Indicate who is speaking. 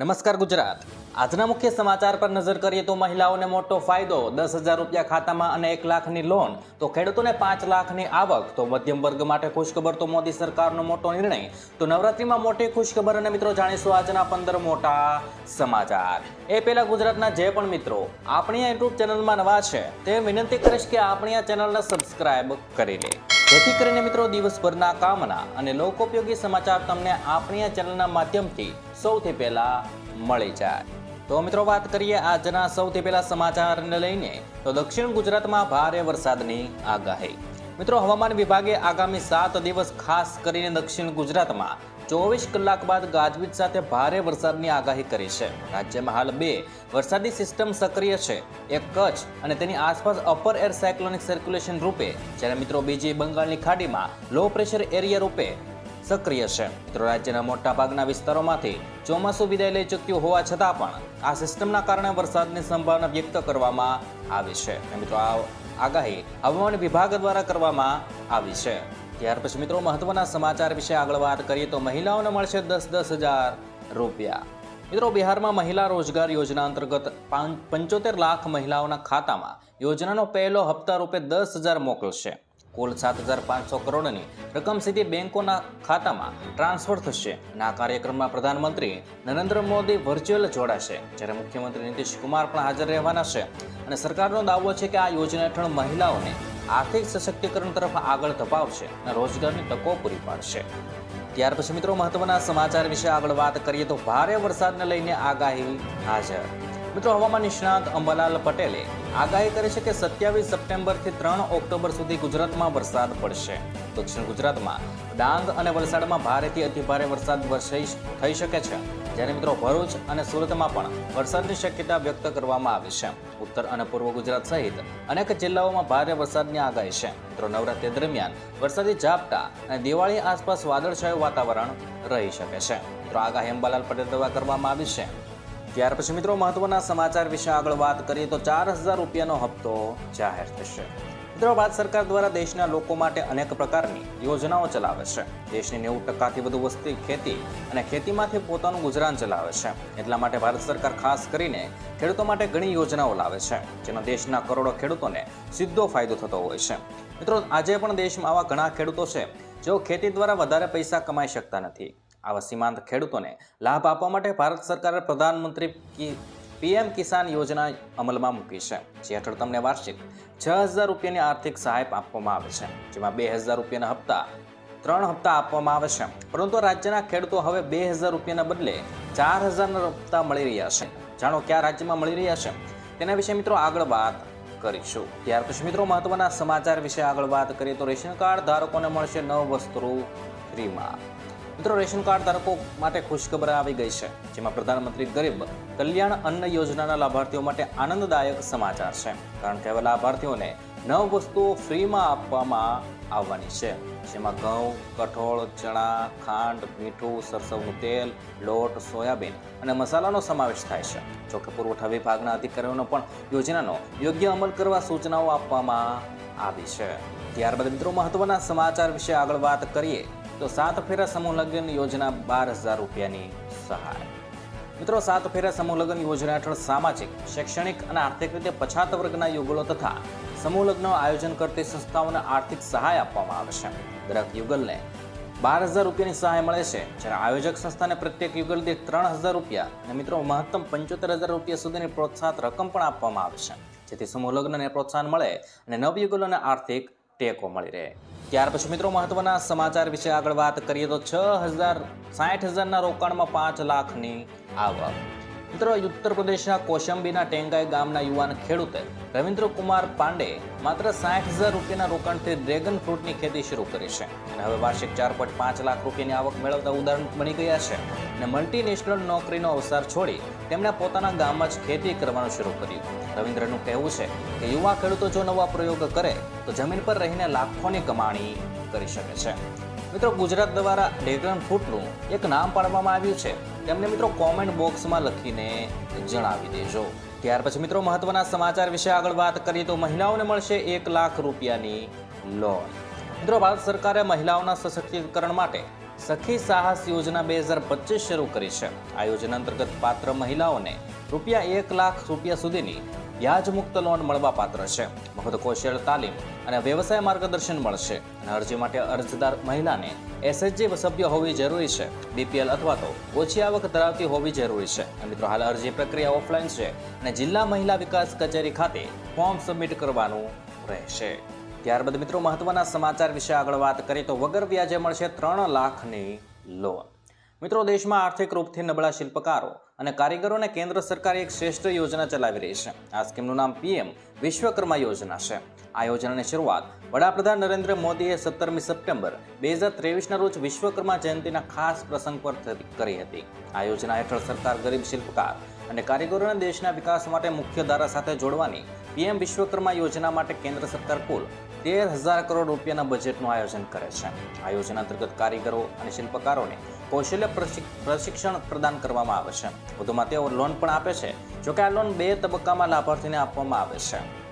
Speaker 1: નમસ્કાર ગુજરાત. આજના મુખ્ય સમાચાર પર નજર કરીએ તો મહિલાઓને મોટો ફાયદો, દસ હજાર રૂપિયા ખાતામાં અને એક લાખની લોન તો ખેડૂતોને પાંચ લાખની આવક. તો મધ્યમ વર્ગ માટે ખુશખબર તો મોદી સરકારનો મોટો નિર્ણય. તો નવરાત્રીમાં મોટી ખુશખબર અને મિત્રો જાણીશું આજના પંદર મોટા સમાચાર. એ પહેલા ગુજરાતના જે પણ મિત્રો, આપણી આ યુટ્યુબ ચેનલમાં નવા છે, તે વિનંતી કરીશ કે આપણી આ ચેનલને સબસ્ક્રાઈબ કરી લે. જેથી કરીને મિત્રો દિવસભરના કામના અને લોકોપયોગી સમાચાર તમને આપણી ચેનલના માધ્યમથી સૌથી પહેલા મળી જાય. તો મિત્રો વાત કરીએ આજના સૌથી પહેલા સમાચારને લઈને, તો દક્ષિણ ગુજરાતમાં ભારે વરસાદની આગાહી. મિત્રો, હવામાન વિભાગે આગામી સાત દિવસ ખાસ કરીને દક્ષિણ ગુજરાતમાં ચોવીસ કલાક બાદ ગાજવીજ સાથે ભારે વરસાદની આગાહી કરી છે. રાજ્યમાં હાલ બે વરસાદી સિસ્ટમ સક્રિય છે. એક કચ્છ અને તેની આસપાસ અપર એર સાયક્લોનિક સર્ક્યુલેશન રૂપે, જ્યારે મિત્રો બીજી બંગાળની ખાડીમાં લો પ્રેશર એરિયા રૂપે સક્રિય છે. મિત્રો, રાજ્યના મોટા ભાગના વિસ્તારોમાંથી ચોમાસું વિદાય લઈ ચૂક્યું હોવા છતાં પણ આ સિસ્ટમના કારણે વરસાદની સંભાવના વ્યક્ત કરવામાં આવી છે. મિત્રો, આ આગાહી હવામાન વિભાગ દ્વારા કરવામાં આવી છે. ત્યાર પછી મિત્રો મહત્વના સમાચાર વિશે આગળ વાત કરીએ તો મહિલાઓને મળશે દસ દસ હજાર રૂપિયા. મિત્રો બિહારમાં મહિલા રોજગાર યોજના અંતર્ગત પંચોતેર લાખ મહિલાઓના ખાતામાં યોજનાનો પહેલો હપ્તા રૂપે દસ હજાર મોકલશે. કુલ સાત હજાર પાંચસો કરોડની રકમ સીધી બેંકોના ખાતામાં ટ્રાન્સફર થશે. અને આ કાર્યક્રમમાં પ્રધાનમંત્રી નરેન્દ્ર મોદી વર્ચ્યુઅલ જોડાશે, જ્યારે મુખ્યમંત્રી નીતિશ કુમાર પણ હાજર રહેવાના છે. અને સરકારનો દાવો છે કે આ યોજના હેઠળ મહિલાઓને આર્થિક સશક્તિકરણ તરફ આગળ ધપાવશે અને રોજગારની તકો પૂરી પાડશે. ત્યાર પછી મિત્રો મહત્વના સમાચાર વિશે આગળ વાત કરીએ તો ભારે વરસાદને લઈને આગાહી હાજર. મિત્રો હવામાન નિષ્ણાત અંબાલાલ પટેલે આગાહી કરી છે કે સત્યાવીસ સપ્ટેમ્બરથી ત્રણ ઓક્ટોબર સુધી ગુજરાતમાં વરસાદ પડશે. દક્ષિણ ગુજરાતમાં ડાંગ અને વલસાડમાં ભારેથી અતિભારે વરસાદ વરસાઈ થઈ શકે છે. જ્યારે મિત્રો ભરૂચ અને સુરતમાં પણ વરસાદની શક્યતા વ્યક્ત કરવામાં આવી છે. ઉત્તર અને પૂર્વ ગુજરાત સહિત અનેક જિલ્લાઓમાં ભારે વરસાદની આગાહી છે. મિત્રો નવરાત્રી દરમિયાન વરસાદી ઝાપટા અને દિવાળી આસપાસ વાદળછાયું વાતાવરણ રહી શકે છે. મિત્રો આગાહી અંબાલાલ પટેલ દ્વારા કરવામાં આવી છે. ત્યાર પછી મિત્રો મહત્વના સમાચાર વિશે આગળ વાત કરીએ તો ચાર હજાર રૂપિયાનો હપ્તો જાહેર થશે. મિત્રો, ભારત સરકાર દ્વારા દેશના લોકો માટે અનેક પ્રકારની યોજનાઓ ચલાવે છે. દેશની નેવું ટકાથી વધુ વસ્તી ખેતી અને ખેતીમાંથી પોતાનું ગુજરાન ચલાવે છે. એટલા માટે ભારત સરકાર ખાસ કરીને ખેડૂતો માટે ઘણી યોજનાઓ લાવે છે, જેનો દેશના કરોડો ખેડૂતોને સીધો ફાયદો થતો હોય છે. મિત્રો, આજે પણ દેશમાં આવા ઘણા ખેડૂતો છે, જેઓ ખેતી દ્વારા વધારે પૈસા કમાઈ શકતા નથી. આવા સીમાંત ખેડૂતોને લાભ આપવા માટે ભારત સરકારે પ્રધાનમંત્રી પીએમ કિસાન યોજના અમલમાં મૂકી છે. જે હેઠળ તમને વાર્ષિક છ હજાર રૂપિયાની આર્થિક સહાય આપવામાં આવે છે. જેમાં બે હજાર રૂપિયાના હપ્તા, ત્રણ હપ્તા આપવામાં આવે છે. પરંતુ રાજ્યના ખેડૂતો હવે બે હજાર રૂપિયાના બદલે ચાર હજારના હપ્તા મળી રહ્યા છે. જાણો કયા રાજ્યમાં મળી રહ્યા છે? તેના વિશે મિત્રો આગળ વાત કરીશું. ત્યાર પછી મિત્રો મહત્વના સમાચાર વિશે આગળ વાત કરીએ તો રેશન કાર્ડ ધારકોને મળશે નવ વસ્ત્રો ફ્રીમાં. મિત્રો રેશન કાર્ડ ધારકો માટે ખુશખબર આવી ગઈ છે, જેમાં પ્રધાનમંત્રી ગરીબ કલ્યાણ અન્ન યોજનાના લાભાર્થીઓ માટે આનંદદાયક સમાચાર છે. કારણ કે હવે લાભાર્થીઓને નવ વસ્તુઓ ફ્રીમાં આપવામાં આવવાની છે, જેમાં ઘઉં, કઠોળ, ચણા, ખાંડ, મીઠું, સરસવનું તેલ, લોટ, સોયાબીન અને મસાલાનો સમાવેશ થાય છે. જોકે પુરવઠા વિભાગના અધિકારીઓનો પણ યોજનાનો યોગ્ય અમલ કરવા સૂચનાઓ આપવામાં આવી છે. ત્યારબાદ મિત્રો મહત્વના સમાચાર વિશે આગળ વાત કરીએ. તો સાત ફેરા સમૂહ લગ્ન યોજના બાર હજાર રૂપિયાની સહાય. મિત્રો, સાત ફેરા સમૂહ લગ્ન યોજના હેઠળ સામાજિક, શૈક્ષણિક અને આર્થિક રીતે પછાત વર્ગના યુગલો તથા સમૂહ લગ્ન આયોજન કરતી સંસ્થાઓને આર્થિક સહાય આપવામાં આવે છે. દરેક યુગલને બાર હજાર રૂપિયાની સહાય મળે છે, જ્યારે આયોજક સંસ્થાને પ્રત્યેક યુગલ દીઠ ત્રણ હજાર રૂપિયા અને મિત્રો, મહત્તમ પંચોતેર હજાર રૂપિયા સુધીની પ્રોત્સાહન રકમ પણ આપવામાં આવે છે. જેથી સમૂહ લગ્નને પ્રોત્સાહન મળે અને નવયુગલોને આર્થિક ટેકો મળી રહે. ત્યાર પછી મિત્રો મહત્વના સમાચાર વિશે આગળ વાત કરીએ તો છ હજાર સાઠ હજારના રોકાણમાં પાંચ લાખની આવક. મિત્રો ઉત્તર પ્રદેશના કોશંબીના ટેંગાઈ ગામના યુવાન ખેડૂતે રવિન્દ્ર કુમાર પાંડે માત્ર સાઠ હજાર રૂપિયાના રોકાણથી ડ્રેગન ફ્રૂટની ખેતી શરૂ કરી છે. અને હવે વાર્ષિક ચાર પોઈન્ટ પાંચ લાખ રૂપિયાની આવક મેળવતા ઉદાહરણ બની ગયા છે. અને મલ્ટીનેશનલ નોકરીનો અવસર છોડી તેમણે પોતાના ગામમાં જ ખેતી કરવાનું શરૂ કર્યું. રવિન્દ્રનું કહેવું છે કે યુવા ખેડૂતો જો નવા પ્રયોગ કરે તો જમીન પર રહીને લાખોની કમાણી કરી શકે છે. મિત્રો, ગુજરાત દ્વારા ડ્રેગન ફ્રૂટનું એક નામ પાડવામાં આવ્યું છે. તેમને મિત્રો કોમેન્ટ બોક્સમાં લખીને જણાવી દેજો. ત્યાર પછી મિત્રો, મહત્વના સમાચાર વિશે આગળ વાત કરીએ તો મહિલાઓને મળશે એક લાખ રૂપિયાની લોન મિત્રો, ભારત સરકારે મહિલાઓના સશક્તિકરણ માટે સખી સાહસ યોજના બે હજાર પચીસ શરૂ કરી છે. આ યોજના અંતર્ગત પાત્ર મહિલાઓને રૂપિયા એક લાખ રૂપિયા સુધીની વ્યાજમુક્ત લોન મળવા પાત્ર છે. મફત કૌશલ, તાલીમ અને વ્યવસાય માર્ગદર્શન મળશે અને અરજી માટે અરજદાર મહિલાને એસએચજી સભ્ય હોવી જરૂરી છે. બીપીએલ અથવા તો ઓછી આવક ધરાવતી હોવી જરૂરી છે. મિત્રો, હાલ અરજી પ્રક્રિયા ઓફલાઈન છે અને જિલ્લા મહિલા વિકાસ કચેરી ખાતે ફોર્મ સબમિટ કરવાનું રહેશે. ત્યારબાદ મિત્રો, મહત્વના સમાચાર વિશે આગળ વાત કરીએ તો વગર વ્યાજે મળશે ત્રણ લાખની લોન. મિત્રો, દેશમાં આર્થિક રૂપથી નબળા શિલ્પકારો અને કારીગરોને કેન્દ્ર સરકાર એક શ્રેષ્ઠ યોજના ચલાવી રહી છે. આ સ્કીમનું નામ પીએમ વિશ્વકર્મા યોજના છે. આ યોજનાની શરૂઆત વડાપ્રધાન નરેન્દ્ર મોદીએ સત્તરમી સપ્ટેમ્બર બે હજાર ત્રેવીસના રોજ વિશ્વકર્મા જયંતિના ખાસ પ્રસંગ પર કરી હતી. આ યોજના હેઠળ સરકાર ગરીબ શિલ્પકાર અને કારીગરોને દેશના વિકાસ માટે મુખ્ય ધારા સાથે જોડવાની પીએમ વિશ્વકર્મા યોજના માટે કેન્દ્ર સરકાર કુલ તેર હજાર કરોડ રૂપિયાના બજેટનું આયોજન કરે છે. આ યોજના અંતર્ગત કારીગરો અને શિલ્પકારોને કૌશલ્ય પ્રશિક- પ્રશિક્ષણ પ્રદાન કરવામાં આવે છે. વધુમાં તેઓ લોન પણ આપે છે, જોકે આ લોન બે તબક્કામાં લાભાર્થીને આપવામાં આવે છે.